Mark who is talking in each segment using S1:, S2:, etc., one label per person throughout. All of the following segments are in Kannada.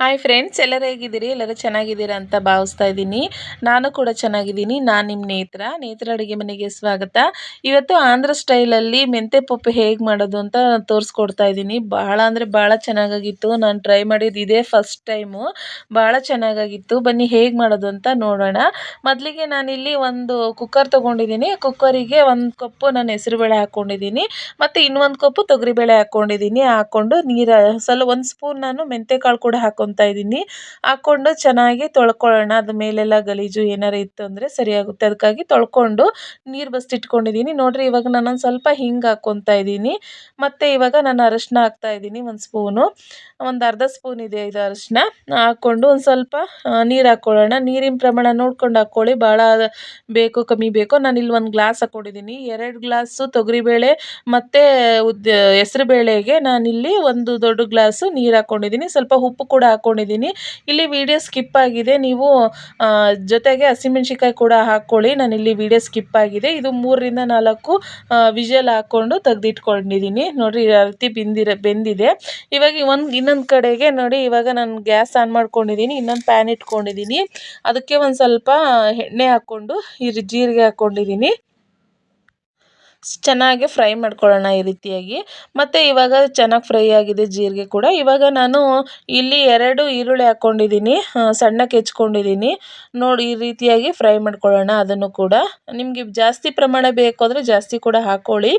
S1: ಹಾಯ್ ಫ್ರೆಂಡ್ಸ್ ಎಲ್ಲರೂ ಹೇಗಿದ್ದೀರಿ? ಎಲ್ಲರೂ ಚೆನ್ನಾಗಿದ್ದೀರಾ ಅಂತ ಭಾವಿಸ್ತಾ ಇದ್ದೀನಿ. ನಾನು ಕೂಡ ಚೆನ್ನಾಗಿದ್ದೀನಿ. ನಾನು ನಿಮ್ಮ ನೇತ್ರ. ನೇತ್ರ ಅಡುಗೆ ಮನೆಗೆ ಸ್ವಾಗತ. ಇವತ್ತು ಆಂಧ್ರ ಸ್ಟೈಲಲ್ಲಿ ಮೆಂತೆ ಪಪ್ಪು ಹೇಗೆ ಮಾಡೋದು ಅಂತ ತೋರಿಸ್ಕೊಡ್ತಾ ಇದ್ದೀನಿ. ಭಾಳ ಅಂದರೆ ಭಾಳ ಚೆನ್ನಾಗಾಗಿತ್ತು. ನಾನು ಟ್ರೈ ಮಾಡಿದ್ದು ಇದೇ ಫಸ್ಟ್ ಟೈಮು ಭಾಳ ಚೆನ್ನಾಗಾಗಿತ್ತು. ಬನ್ನಿ ಹೇಗೆ ಮಾಡೋದು ಅಂತ ನೋಡೋಣ. ಮೊದಲಿಗೆ ನಾನಿಲ್ಲಿ ಒಂದು ಕುಕ್ಕರ್ ತೊಗೊಂಡಿದ್ದೀನಿ. ಕುಕ್ಕರಿಗೆ ಒಂದು ಕಪ್ಪು ನಾನು ಹೆಸರುಬೇಳೆ ಹಾಕ್ಕೊಂಡಿದ್ದೀನಿ ಮತ್ತು ಇನ್ನೊಂದು ಕಪ್ಪು ತೊಗರಿಬೇಳೆ ಹಾಕ್ಕೊಂಡಿದ್ದೀನಿ ಹಾಕ್ಕೊಂಡು ನೀರು, ಸ್ವಲ್ಪ ಒಂದು ಸ್ಪೂನ್ ನಾನು ಮೆಂತೆ ಮೆಂತ್ಯಕಾಳು ಕೂಡ ಹಾಕ್ಕೊತಾ ಇದ್ದೀನಿ. ಹಾಕ್ಕೊಂಡು ಚೆನ್ನಾಗಿ ತೊಳ್ಕೊಳ್ಳೋಣ. ಅದ್ರ ಮೇಲೆಲ್ಲ ಗಲೀಜು ಏನಾರು ಇತ್ತು ಅಂದರೆ ಸರಿಯಾಗುತ್ತೆ. ಅದಕ್ಕಾಗಿ ತೊಳ್ಕೊಂಡು ನೀರು ಬಸ್ತಿಟ್ಕೊಂಡಿದ್ದೀನಿ ನೋಡ್ರಿ, ಇವಾಗ ನಾನೊಂದು ಸ್ವಲ್ಪ ಹಿಂಗೆ ಹಾಕ್ಕೊತಾ ಇದ್ದೀನಿ. ಮತ್ತು ಇವಾಗ ನಾನು ಅರಶಿನ ಹಾಕ್ತಾ ಇದ್ದೀನಿ ಒಂದು ಸ್ಪೂನು. ಒಂದು ಅರ್ಧ ಸ್ಪೂನ್ ಇದೆ ಇದು ಅರಶಿನ. ಹಾಕ್ಕೊಂಡು ಒಂದು ಸ್ವಲ್ಪ ನೀರು ಹಾಕ್ಕೊಳ್ಳೋಣ ನೀರಿನ ಪ್ರಮಾಣ ನೋಡ್ಕೊಂಡು ಹಾಕ್ಕೊಳ್ಳಿ ಭಾಳ ಬೇಕು, ಕಮ್ಮಿ ಬೇಕು. ನಾನು ಇಲ್ಲಿ ಒಂದು ಗ್ಲಾಸ್ ಹಾಕ್ಕೊಂಡಿದ್ದೀನಿ ಎರಡು ಗ್ಲಾಸು ತೊಗರಿಬೇಳೆ ಮತ್ತು ಹೆಸ್ರು ಬೇಳೆಗೆ ನಾನಿಲ್ಲಿ ಒಂದು ದೊಡ್ಡ ಗ್ಲಾಸು ನೀರು ಹಾಕ್ಕೊಂಡಿದ್ದೀನಿ ಸ್ವಲ್ಪ ಉಪ್ಪು ಕೂಡ ಹಾಕ್ಕೊಂಡಿದ್ದೀನಿ ಇಲ್ಲಿ ವಿಡಿಯೋ ಸ್ಕಿಪ್ ಆಗಿದೆ. ನೀವು ಜೊತೆಗೆ ಹಸಿಮೆಣ್ಸಿಕಾಯಿ ಕೂಡ ಹಾಕ್ಕೊಳ್ಳಿ ನಾನಿಲ್ಲಿ ವಿಡಿಯೋ ಸ್ಕಿಪ್ ಆಗಿದೆ. ಇದು ಮೂರರಿಂದ ನಾಲ್ಕು ವಿಷಲ್ ಹಾಕ್ಕೊಂಡು ತೆಗೆದಿಟ್ಕೊಂಡಿದ್ದೀನಿ. ನೋಡಿ ರೀತಿ ಬೆಂದಿರ, ಬೆಂದಿದೆ. ಇವಾಗ ಒಂದು, ಇನ್ನೊಂದು ಕಡೆಗೆ ನೋಡಿ, ಇವಾಗ ನಾನು ಗ್ಯಾಸ್ ಆನ್ ಮಾಡ್ಕೊಂಡಿದ್ದೀನಿ. ಇನ್ನೊಂದು ಪ್ಯಾನ್ ಇಟ್ಕೊಂಡಿದ್ದೀನಿ. ಅದಕ್ಕೆ ಒಂದು ಸ್ವಲ್ಪ ಎಣ್ಣೆ ಹಾಕ್ಕೊಂಡು ಈ ಜೀರಿಗೆ ಹಾಕ್ಕೊಂಡಿದ್ದೀನಿ ಚೆನ್ನಾಗಿ ಫ್ರೈ ಮಾಡ್ಕೊಳ್ಳೋಣ ಈ ರೀತಿಯಾಗಿ. ಮತ್ತು ಇವಾಗ ಚೆನ್ನಾಗಿ ಫ್ರೈ ಆಗಿದೆ ಜೀರಿಗೆ ಕೂಡ. ಇವಾಗ ನಾನು ಇಲ್ಲಿ ಎರಡು ಈರುಳ್ಳಿ ಹಾಕ್ಕೊಂಡಿದ್ದೀನಿ ಸಣ್ಣಕ್ಕೆ ಹೆಚ್ಕೊಂಡಿದ್ದೀನಿ. ನೋಡಿ ಈ ರೀತಿಯಾಗಿ ಫ್ರೈ ಮಾಡ್ಕೊಳ್ಳೋಣ ಅದನ್ನು ಕೂಡ. ನಿಮಗೆ ಜಾಸ್ತಿ ಪ್ರಮಾಣ ಬೇಕು ಅಂದರೆ ಜಾಸ್ತಿ ಕೂಡ ಹಾಕ್ಕೊಳ್ಳಿ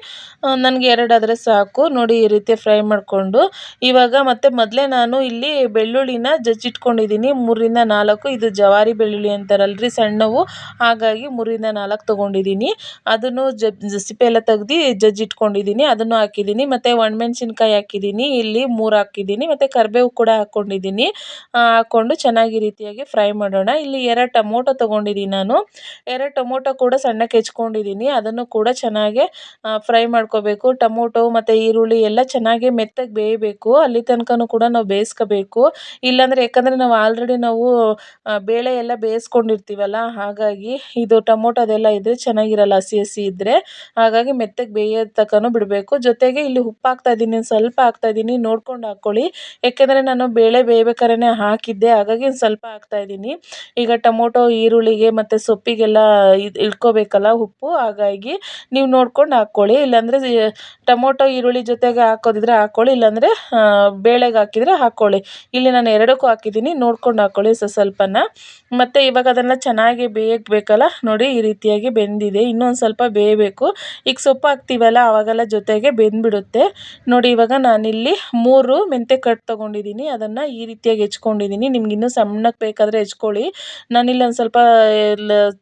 S1: ನನಗೆ ಎರಡಾದರೆ ಸಾಕು. ನೋಡಿ ಈ ರೀತಿ ಫ್ರೈ ಮಾಡಿಕೊಂಡು. ಇವಾಗ ಮತ್ತು ಮೊದಲೇ ನಾನು ಇಲ್ಲಿ ಬೆಳ್ಳುಳ್ಳಿನ ಜಜ್ಜಿಟ್ಕೊಂಡಿದ್ದೀನಿ. ಮೂರಿಂದ ನಾಲ್ಕು. ಇದು ಜವಾರಿ ಬೆಳ್ಳುಳ್ಳಿ ಅಂತಾರಲ್ರಿ ಸಣ್ಣವು. ಹಾಗಾಗಿ ಮೂರಿಂದ ನಾಲ್ಕು ತೊಗೊಂಡಿದ್ದೀನಿ. ಅದನ್ನು ಜ ಎಲ್ಲ ತೆಗ್ದು ಜಜ್ಜಿಟ್ಕೊಂಡಿದ್ದೀನಿ ಅದನ್ನು ಹಾಕಿದ್ದೀನಿ. ಮತ್ತು ಒಣಮೆಣ್ಸಿನ್ಕಾಯಿ ಹಾಕಿದ್ದೀನಿ. ಇಲ್ಲಿ ಮೂರು ಹಾಕಿದ್ದೀನಿ. ಮತ್ತು ಕರಿಬೇವು ಕೂಡ ಹಾಕ್ಕೊಂಡಿದ್ದೀನಿ ಹಾಕ್ಕೊಂಡು ಚೆನ್ನಾಗಿ ರೀತಿಯಾಗಿ ಫ್ರೈ ಮಾಡೋಣ. ಇಲ್ಲಿ ಎರಡು ಟೊಮೊಟೊ ತೊಗೊಂಡಿದ್ದೀನಿ ನಾನು. ಎರಡು ಟೊಮೊಟೊ ಕೂಡ ಸಣ್ಣಕ್ಕೆ ಹೆಚ್ಕೊಂಡಿದ್ದೀನಿ. ಅದನ್ನು ಕೂಡ ಚೆನ್ನಾಗಿ ಫ್ರೈ ಮಾಡ್ಕೋಬೇಕು. ಟೊಮೊಟೊ ಮತ್ತು ಈರುಳ್ಳಿ ಎಲ್ಲ ಚೆನ್ನಾಗಿ ಮೆತ್ತಗೆ ಬೇಯಬೇಕು. ಅಲ್ಲಿ ತನಕನೂ ಕೂಡ ನಾವು ಬೇಯಿಸ್ಕೋಬೇಕು. ಇಲ್ಲಾಂದರೆ ಯಾಕಂದರೆ ನಾವು ಆಲ್ರೆಡಿ ನಾವು ಬೇಳೆ ಎಲ್ಲ ಬೇಯಿಸ್ಕೊಂಡಿರ್ತೀವಲ್ಲ, ಹಾಗಾಗಿ ಇದು ಟೊಮೊಟೊದೆಲ್ಲ ಇದ್ದರೆ ಚೆನ್ನಾಗಿರಲ್ಲ ಹಸಿ ಹಸಿ ಇದ್ದರೆ ಹಾಗಾಗಿ ಮೆತ್ತಗೆ ಬೇಯೋ ತನಕನೂ ಬಿಡಬೇಕು. ಜೊತೆಗೆ ಇಲ್ಲಿ ಉಪ್ಪು ಹಾಕ್ತಾಯಿದ್ದೀನಿ ಸ್ವಲ್ಪ ಹಾಕ್ತಾಯಿದ್ದೀನಿ ನೋಡ್ಕೊಂಡು ಹಾಕ್ಕೊಳ್ಳಿ. ಏಕೆಂದರೆ ನಾನು ಬೇಳೆ ಬೇಯಬೇಕಾದ್ರೆ ಹಾಕಿದ್ದೆ. ಹಾಗಾಗಿ ಒಂದು ಸ್ವಲ್ಪ ಹಾಕ್ತಾಯಿದ್ದೀನಿ ಈಗ ಟೊಮೊಟೊ, ಈರುಳ್ಳಿಗೆ ಮತ್ತು ಸೊಪ್ಪಿಗೆಲ್ಲ ಇದು ಇಳ್ಕೊಬೇಕಲ್ಲ ಉಪ್ಪು. ಹಾಗಾಗಿ ನೀವು ನೋಡ್ಕೊಂಡು ಹಾಕ್ಕೊಳ್ಳಿ. ಇಲ್ಲಾಂದರೆ ಟೊಮೊಟೊ, ಈರುಳ್ಳಿ ಜೊತೆಗೆ ಹಾಕೋದಿದ್ರೆ ಹಾಕ್ಕೊಳ್ಳಿ. ಇಲ್ಲಾಂದರೆ ಬೇಳೆಗೆ ಹಾಕಿದರೆ ಹಾಕ್ಕೊಳ್ಳಿ. ಇಲ್ಲಿ ನಾನು ಎರಡಕ್ಕೂ ಹಾಕಿದ್ದೀನಿ. ನೋಡ್ಕೊಂಡು ಹಾಕ್ಕೊಳ್ಳಿ ಸ್ವಲ್ಪನ. ಮತ್ತು ಇವಾಗ ಅದನ್ನು ಚೆನ್ನಾಗಿ ಬೇಯಕ್ಕೆ ಬೇಕಲ್ಲ? ನೋಡಿ ಈ ರೀತಿಯಾಗಿ ಬೆಂದಿದೆ. ಇನ್ನೊಂದು ಸ್ವಲ್ಪ ಬೇಯಬೇಕು. ಈಗ ಸೊಪ್ಪು ಹಾಕ್ತೀವಲ್ಲ ಆವಾಗೆಲ್ಲ ಜೊತೆಗೆ ಬೆಂದ್ಬಿಡುತ್ತೆ. ನೋಡಿ, ಇವಾಗ ನಾನಿಲ್ಲಿ ಮೂರು ಮೆಂತ್ಯ ಕಟ್ ತೊಗೊಂಡಿದ್ದೀನಿ ಅದನ್ನು ಈ ರೀತಿಯಾಗಿ ಹೆಚ್ಕೊಂಡಿದ್ದೀನಿ ನಿಮ್ಗೆ ಇನ್ನೂ ಸಣ್ಣಕ್ಕೆ ಬೇಕಾದರೆ ಹೆಚ್ಕೊಳ್ಳಿ. ನಾನಿಲ್ಲಿ ಒಂದು ಸ್ವಲ್ಪ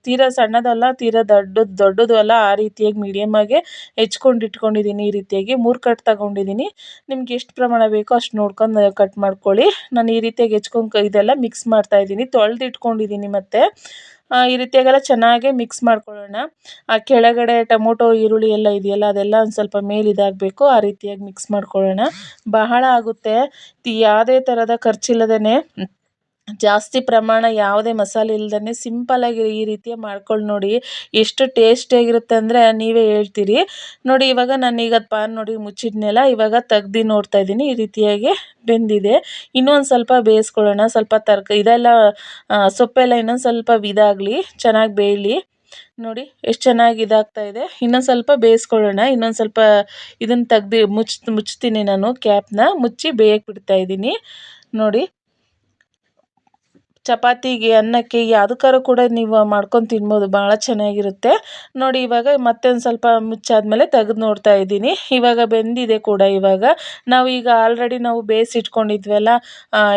S1: ತೀರಾ ಸಣ್ಣದಲ್ಲ, ತೀರಾ ದೊಡ್ಡದು ದೊಡ್ಡದು ಅಲ್ಲ, ಆ ರೀತಿಯಾಗಿ ಮೀಡಿಯಮ್ಮಾಗೆ ಹೆಚ್ಕೊಂಡು ಇಟ್ಕೊಂಡಿದ್ದೀನಿ ಈ ರೀತಿಯಾಗಿ. ಮೂರು ಕಟ್ ತಗೊಂಡಿದ್ದೀನಿ ನಿಮ್ಗೆ ಎಷ್ಟು ಪ್ರಮಾಣ ಬೇಕೋ ಅಷ್ಟು ನೋಡ್ಕೊಂಡು ಕಟ್ ಮಾಡ್ಕೊಳ್ಳಿ. ನಾನು ಈ ರೀತಿಯಾಗಿ ಹೆಚ್ಕೊಂಡು, ಇದೆಲ್ಲ ಮಿಕ್ಸ್ ಮಾಡ್ತಾಯಿದ್ದೀನಿ ತೊಳೆದು ಇಟ್ಕೊಂಡಿದ್ದೀನಿ ಮತ್ತು. ಈ ರೀತಿಯಾಗೆಲ್ಲ ಚೆನ್ನಾಗಿ ಮಿಕ್ಸ್ ಮಾಡ್ಕೊಳ್ಳೋಣ. ಆ, ಕೆಳಗಡೆ ಟೊಮೊಟೊ, ಈರುಳ್ಳಿ ಎಲ್ಲ ಇದೆಯಲ್ಲ, ಅದೆಲ್ಲ ಒಂದು ಸ್ವಲ್ಪ ಮೇಲೆ ಇದಾಗಬೇಕು. ಆ ರೀತಿಯಾಗಿ ಮಿಕ್ಸ್ ಮಾಡ್ಕೊಳ್ಳೋಣ. ಬಹಳ ಆಗುತ್ತೆ. ಯಾವುದೇ ಥರದ ಖರ್ಚಿಲ್ಲದೇ ಜಾಸ್ತಿ ಪ್ರಮಾಣ ಯಾವುದೇ ಮಸಾಲೆ ಇಲ್ದೇ ಸಿಂಪಲ್ಲಾಗಿ ಈ ರೀತಿ ಮಾಡ್ಕೊಂಡು ನೋಡಿ ಎಷ್ಟು ಟೇಸ್ಟಿಯಾಗಿರುತ್ತೆ ಅಂದರೆ ನೀವೇ ಹೇಳ್ತೀರಿ. ನೋಡಿ ಇವಾಗ ನಾನೀಗ ಪಾನ್ ನೋಡಿ ಮುಚ್ಚಿದ್ನೆಲ್ಲ, ಇವಾಗ ತೆಗ್ದು ನೋಡ್ತಾ ಇದ್ದೀನಿ, ಈ ರೀತಿಯಾಗಿ ಬೆಂದಿದೆ. ಇನ್ನೊಂದು ಸ್ವಲ್ಪ ಬೇಯಿಸ್ಕೊಳ್ಳೋಣ, ಸ್ವಲ್ಪ ತರ್ಕ, ಇದೆಲ್ಲ ಸೊಪ್ಪೆಲ್ಲ ಇನ್ನೊಂದು ಸ್ವಲ್ಪ ಇದಾಗಲಿ, ಚೆನ್ನಾಗಿ ಬೇಯಲಿ. ನೋಡಿ ಎಷ್ಟು ಚೆನ್ನಾಗಿ ಇದಾಗ್ತಾ ಇದೆ. ಇನ್ನೊಂದು ಸ್ವಲ್ಪ ಬೇಯಿಸ್ಕೊಳ್ಳೋಣ, ಇನ್ನೊಂದು ಸ್ವಲ್ಪ ಇದನ್ನು ತೆಗ್ದು ಮುಚ್ಚಿ ಮುಚ್ತೀನಿ ನಾನು, ಕ್ಯಾಪ್ನ ಮುಚ್ಚಿ ಬೇಯಕ್ಕೆ ಬಿಡ್ತಾ ಇದ್ದೀನಿ. ನೋಡಿ ಚಪಾತಿಗೆ, ಅನ್ನಕ್ಕೆ ಯಾವುದಕ್ಕಾದ್ರೂ ಕೂಡ ನೀವು ಮಾಡ್ಕೊಂಡು ತಿನ್ಬೋದು. ಭಾಳ ಚೆನ್ನಾಗಿರುತ್ತೆ. ನೋಡಿ, ಇವಾಗ ಮತ್ತೆ ಒಂದು ಸ್ವಲ್ಪ ಮುಚ್ಚಾದ್ಮೇಲೆ ತೆಗೆದು ನೋಡ್ತಾ ಇದ್ದೀನಿ. ಇವಾಗ ಬೆಂದಿದೆ ಕೂಡ ಇವಾಗ. ನಾವು ಈಗ ಆಲ್ರೆಡಿ ನಾವು ಬೇಯಿಸಿಟ್ಕೊಂಡಿದ್ವಲ್ಲ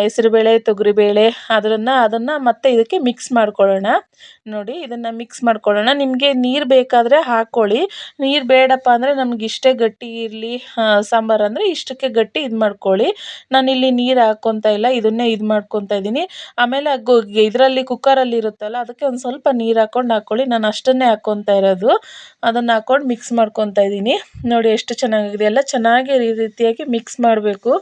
S1: ಹೆಸರುಬೇಳೆ, ತೊಗರಿಬೇಳೆ ಅದನ್ನು ಅದನ್ನು ಮತ್ತೆ ಇದಕ್ಕೆ ಮಿಕ್ಸ್ ಮಾಡ್ಕೊಳ್ಳೋಣ. ನೋಡಿ, ಇದನ್ನು ಮಿಕ್ಸ್ ಮಾಡ್ಕೊಳ್ಳೋಣ. ನಿಮಗೆ ನೀರು ಬೇಕಾದರೆ ಹಾಕ್ಕೊಳ್ಳಿ ನೀರು ಬೇಡಪ್ಪ ಅಂದರೆ ನಮ್ಗೆ ಇಷ್ಟೇ ಗಟ್ಟಿ ಇರಲಿ. ಸಾಂಬಾರು ಅಂದರೆ ಇಷ್ಟಕ್ಕೆ ಗಟ್ಟಿ ಇದು ಮಾಡ್ಕೊಳ್ಳಿ. ನಾನಿಲ್ಲಿ ನೀರು ಹಾಕ್ಕೊತಾ ಇಲ್ಲ, ಇದನ್ನೇ ಇದು ಮಾಡ್ಕೊತಾ ಇದ್ದೀನಿ. ಆಮೇಲೆ ಗು ಇದರಲ್ಲಿ ಕುಕ್ಕರಲ್ಲಿ ಇರುತ್ತಲ್ಲ, ಅದಕ್ಕೆ ಒಂದು ಸ್ವಲ್ಪ ನೀರು ಹಾಕ್ಕೊಂಡು ಹಾಕ್ಕೊಳ್ಳಿ ನಾನು ಅಷ್ಟನ್ನೇ ಹಾಕ್ಕೊತಾ ಇರೋದು. ಅದನ್ನು ಹಾಕ್ಕೊಂಡು ಮಿಕ್ಸ್ ಮಾಡ್ಕೊತಾ ಇದ್ದೀನಿ. ನೋಡಿ ಎಷ್ಟು ಚೆನ್ನಾಗಿದೆ. ಎಲ್ಲ ಚೆನ್ನಾಗಿ ಈ ರೀತಿಯಾಗಿ ಮಿಕ್ಸ್ ಮಾಡಬೇಕು.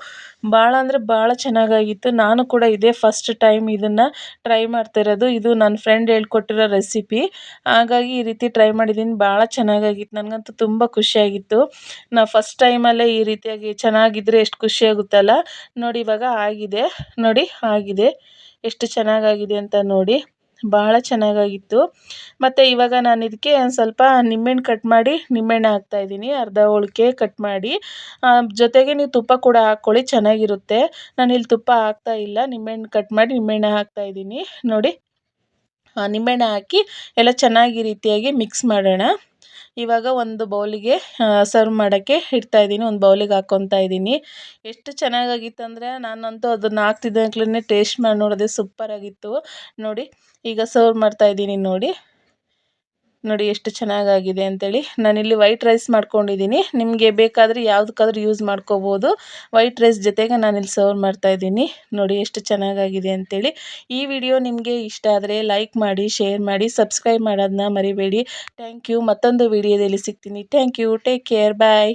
S1: ಭಾಳ ಅಂದರೆ ಭಾಳ ಚೆನ್ನಾಗಾಗಿತ್ತು. ನಾನು ಕೂಡ ಇದೇ ಫಸ್ಟ್ ಟೈಮ್ ಇದನ್ನು ಟ್ರೈ ಮಾಡ್ತಿರೋದು ಇದು ನನ್ನ ಫ್ರೆಂಡ್ ಹೇಳ್ಕೊಟ್ಟಿರೋ ರೆಸಿಪಿ ಹಾಗಾಗಿ ಈ ರೀತಿ ಟ್ರೈ ಮಾಡಿದ್ದೀನಿ. ಭಾಳ ಚೆನ್ನಾಗಾಗಿತ್ತು. ನನಗಂತೂ ತುಂಬ ಖುಷಿಯಾಗಿತ್ತು. ನಾವು ಫಸ್ಟ್ ಟೈಮಲ್ಲೇ ಈ ರೀತಿಯಾಗಿ ಚೆನ್ನಾಗಿದ್ದರೆ ಎಷ್ಟು ಖುಷಿಯಾಗುತ್ತಲ್ಲ ನೋಡಿ ಇವಾಗ ಆಗಿದೆ. ನೋಡಿ, ಆಗಿದೆ. ಎಷ್ಟು ಚೆನ್ನಾಗಾಗಿದೆ ಅಂತ ನೋಡಿ ಭಾಳ ಚೆನ್ನಾಗಾಗಿತ್ತು. ಮತ್ತು ಇವಾಗ ನಾನು ಇದಕ್ಕೆ ಒಂದು ಸ್ವಲ್ಪ ನಿಂಬೆಹಣ್ಣು ಕಟ್ ಮಾಡಿ, ನಿಂಬೆಹಣ್ಣು ಹಾಕ್ತಾಯಿದ್ದೀನಿ ಅರ್ಧ ಹೋಳ್ಗೆ ಕಟ್ ಮಾಡಿ. ಜೊತೆಗೆ ನೀವು ತುಪ್ಪ ಕೂಡ ಹಾಕ್ಕೊಳ್ಳಿ, ಚೆನ್ನಾಗಿರುತ್ತೆ. ನಾನಿಲ್ಲಿ ತುಪ್ಪ ಹಾಕ್ತಾ ಇಲ್ಲ, ನಿಂಬೆಹಣ್ಣು ಕಟ್ ಮಾಡಿ ನಿಂಬೆಹಣ್ಣು ಹಾಕ್ತಾಯಿದ್ದೀನಿ ನೋಡಿ ನಿಂಬೆಹಣ್ಣು ಹಾಕಿ ಎಲ್ಲ ಚೆನ್ನಾಗಿ ರೀತಿಯಾಗಿ ಮಿಕ್ಸ್ ಮಾಡೋಣ. ಇವಾಗ ಒಂದು ಬೌಲಿಗೆ ಸರ್ವ್ ಮಾಡೋಕ್ಕೆ ಇಡ್ತಾಯಿದ್ದೀನಿ ಒಂದು ಬೌಲಿಗೆ ಹಾಕ್ಕೊತಾ ಇದ್ದೀನಿ. ಎಷ್ಟು ಚೆನ್ನಾಗಾಗಿತ್ತು ಅಂದರೆ ನಾನಂತೂ ಅದನ್ನು ಹಾಕ್ತಿದ್ದಾಗ್ಲೇ ಟೇಸ್ಟ್ ಮಾಡಿ ನೋಡಿದೆ ಸೂಪರಾಗಿತ್ತು ನೋಡಿ, ಈಗ ಸರ್ವ್ ಮಾಡ್ತಾಯಿದ್ದೀನಿ ನೋಡಿ. ನೋಡಿ ಎಷ್ಟು ಚೆನ್ನಾಗಾಗಿದೆ ಅಂತೇಳಿ. ನಾನಿಲ್ಲಿ ವೈಟ್ ರೈಸ್ ಮಾಡ್ಕೊಂಡಿದ್ದೀನಿ. ನಿಮಗೆ ಬೇಕಾದರೆ ಯಾವುದಕ್ಕಾದ್ರೂ ಯೂಸ್ ಮಾಡ್ಕೋಬೋದು. ವೈಟ್ ರೈಸ್ ಜೊತೆಗೆ ನಾನಿಲ್ಲಿ ಸರ್ವ್ ಮಾಡ್ತಾಯಿದ್ದೀನಿ ನೋಡಿ ಎಷ್ಟು ಚೆನ್ನಾಗಾಗಿದೆ ಅಂತೇಳಿ. ಈ ವಿಡಿಯೋ ನಿಮಗೆ ಇಷ್ಟ ಆದರೆ ಲೈಕ್ ಮಾಡಿ ಶೇರ್ ಮಾಡಿ ಸಬ್ಸ್ಕ್ರೈಬ್ ಮಾಡೋದನ್ನ ಮರಿಬೇಡಿ. ಥ್ಯಾಂಕ್ ಯು ಮತ್ತೊಂದು ವಿಡಿಯೋದಲ್ಲಿ ಸಿಗ್ತೀನಿ. Thank you take care bye